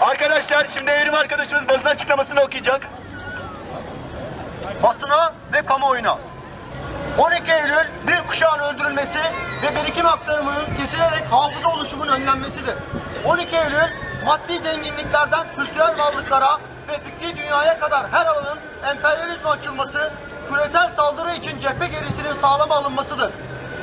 Arkadaşlar şimdi evrim arkadaşımız basın açıklamasını okuyacak. basına ve kamuoyuna. 12 Eylül bir kuşağın öldürülmesi ve birikim aktarımının kesilerek hafıza oluşumunun önlenmesidir. 12 Eylül maddi zenginliklerden kültürel varlıklara ve fikri dünyaya kadar her alanın emperyalizme açılması, küresel saldırı için cephe gerisinin sağlama alınmasıdır.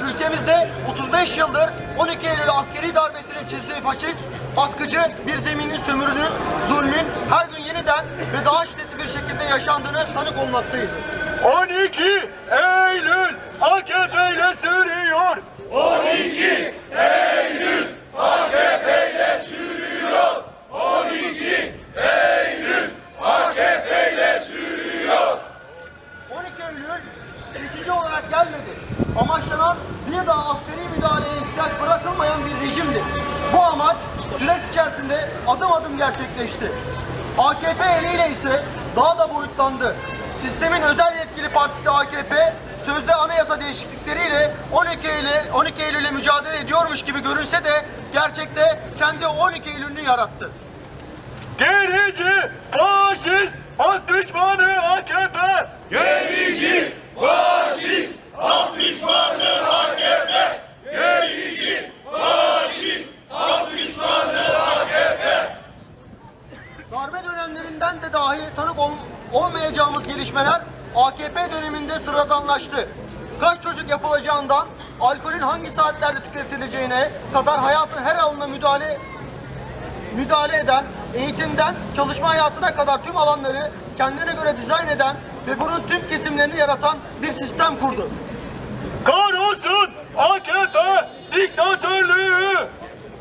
Ülkemizde 35 yıldır 12 Eylül askeri darbesinin çizdiği faşist, baskıcı bir zeminin sömürünün, zulmün her gün yeniden ve daha şiddetli bir şekilde yaşandığını tanık olmaktayız. 12 Eylül AKP ile sürüyor. 12 Eylül AKP ile sürüyor. 12 Eylül AKP ile sürüyor. 12 Eylül geçici olarak gelmedi. Amaçlanan bir daha askeri müdahaleye ihtiyaç bırakılmayan bir rejimdi. Bu amaç süreç içerisinde adım adım gerçekleşti. AKP eliyle ise daha da boyutlandı. Sistemin özel yetkili partisi AKP sözde anayasa değişiklikleriyle 12 Eylül 12 Eylül'e mücadele ediyormuş gibi görünse de gerçekte kendi 12 Eylül'ünü yarattı. Gerici, faşist, halk düşmanı AKP. Gerici, faşist, halk düşmanı AKP. Gerici, faşist, halk düşmanı AKP. Darbe dönemlerinden de dahi tanık ol- olmayacağımız gelişmeler AKP döneminde sıradanlaştı. Kaç çocuk yapılacağından, alkolün hangi saatlerde tüketileceğine kadar hayatın her alanına müdahale müdahale eden, eğitimden çalışma hayatına kadar tüm alanları kendine göre dizayn eden ve bunun tüm kesimlerini yaratan bir sistem kurdu. Kahrolsun AKP diktatörlüğü.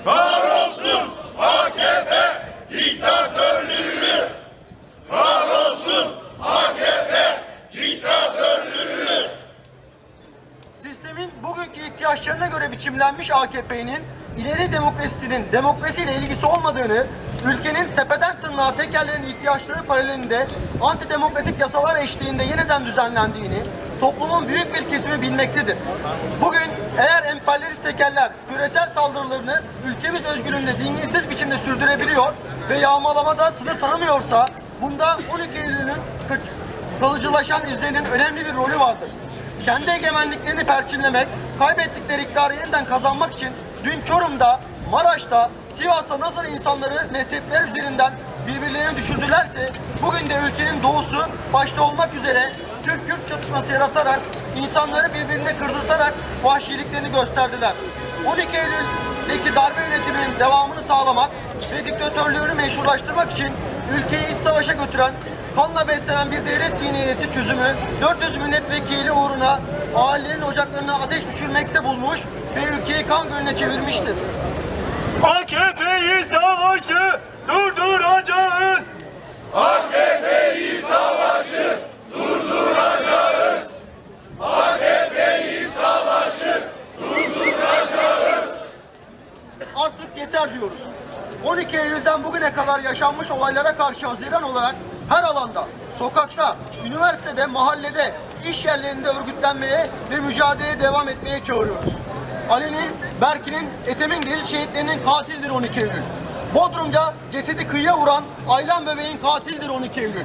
Kahrolsun AKP diktatörlüğü. Kahrolsun AKP diktatörlüğü. Sistemin bugünkü ihtiyaçlarına göre biçimlenmiş AKP'nin ileri demokrasisinin demokrasiyle ilgisi olmadığını, ülkenin tepeden tırnağa tekerlerin ihtiyaçları paralelinde antidemokratik yasalar eşliğinde yeniden düzenlendiğini toplumun büyük bir kesimi bilmektedir. Bugün eğer emperyalist tekerler küresel saldırılarını ülkemiz özgürlüğünde dinginsiz biçimde sürdürebiliyor ve yağmalamada sınır tanımıyorsa bunda 12 Eylül'ün kalıcılaşan izlerinin önemli bir rolü vardır kendi egemenliklerini perçinlemek, kaybettikleri iktidarı yeniden kazanmak için dün Çorum'da, Maraş'ta, Sivas'ta nasıl insanları mezhepler üzerinden birbirlerine düşürdülerse bugün de ülkenin doğusu başta olmak üzere Türk-Kürt çatışması yaratarak insanları birbirine kırdırtarak vahşiliklerini gösterdiler. 12 Eylül'deki darbe yönetiminin devamını sağlamak ve diktatörlüğünü meşrulaştırmak için ülkeyi iç savaşa götüren kanla beslenen bir devlet zihniyeti çözümü 400 milletvekili uğruna ailelerin ocaklarına ateş düşürmekte bulmuş ve ülkeyi kan gölüne çevirmiştir. AKP'yi savaşı durduracağız. AKP'yi savaşı durduracağız. AKP'yi savaşı durduracağız. Artık yeter diyoruz. 12 Eylül'den bugüne kadar yaşanmış olaylara karşı Haziran olarak her alanda, sokakta, üniversitede, mahallede, iş yerlerinde örgütlenmeye ve mücadeleye devam etmeye çağırıyoruz. Ali'nin, Berkin'in, Ethem'in gezi şehitlerinin katilidir 12 Eylül. Bodrum'da cesedi kıyıya vuran Aylan bebeğin katilidir 12 Eylül.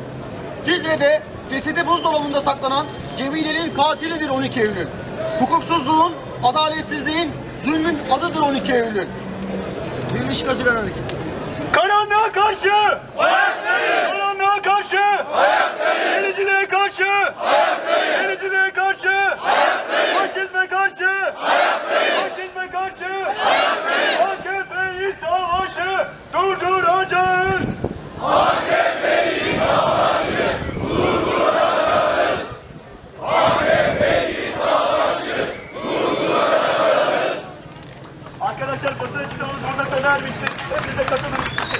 Cizre'de cesedi buzdolabında saklanan Cemile'nin katilidir 12 Eylül. Hukuksuzluğun, adaletsizliğin, zulmün adıdır 12 Eylül. Birleşik Haziran Hareketi. Karanlığa karşı. Ayaktayız. Karanlığa karşı. Ayaktayız. Gericiliğe karşı. Ayaktayız. Gericiliğe karşı. Ayaktayız. Faşizme karşı. Ayaktayız. Faşizme karşı. Ayaktayız. AKP'yi savaşı durduracağız. AKP'yi savaşı durduracağız. AKP'yi savaşı durduracağız. Arkadaşlar basın açıklamamız burada sona ermiştir. Hepinize katılın.